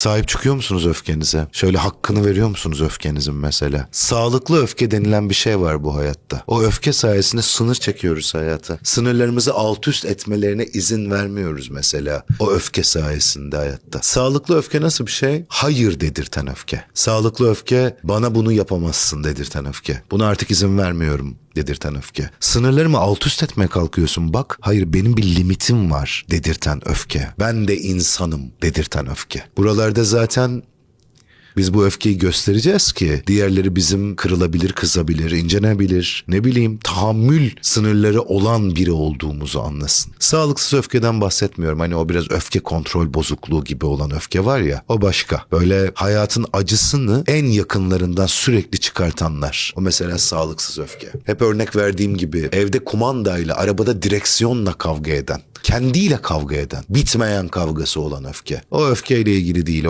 Sahip çıkıyor musunuz öfkenize? Şöyle hakkını veriyor musunuz öfkenizin mesela? Sağlıklı öfke denilen bir şey var bu hayatta. O öfke sayesinde sınır çekiyoruz hayata. Sınırlarımızı alt üst etmelerine izin vermiyoruz mesela. O öfke sayesinde hayatta. Sağlıklı öfke nasıl bir şey? Hayır dedirten öfke. Sağlıklı öfke bana bunu yapamazsın dedirten öfke. Buna artık izin vermiyorum dedirten öfke. Sınırlarımı alt üst etmeye kalkıyorsun bak. Hayır benim bir limitim var dedirten öfke. Ben de insanım dedirten öfke. Buralarda zaten biz bu öfkeyi göstereceğiz ki diğerleri bizim kırılabilir, kızabilir, incenebilir, ne bileyim tahammül sınırları olan biri olduğumuzu anlasın. Sağlıksız öfkeden bahsetmiyorum. Hani o biraz öfke kontrol bozukluğu gibi olan öfke var ya o başka. Böyle hayatın acısını en yakınlarından sürekli çıkartanlar. O mesela sağlıksız öfke. Hep örnek verdiğim gibi evde kumandayla, arabada direksiyonla kavga eden kendiyle kavga eden, bitmeyen kavgası olan öfke. O öfkeyle ilgili değil.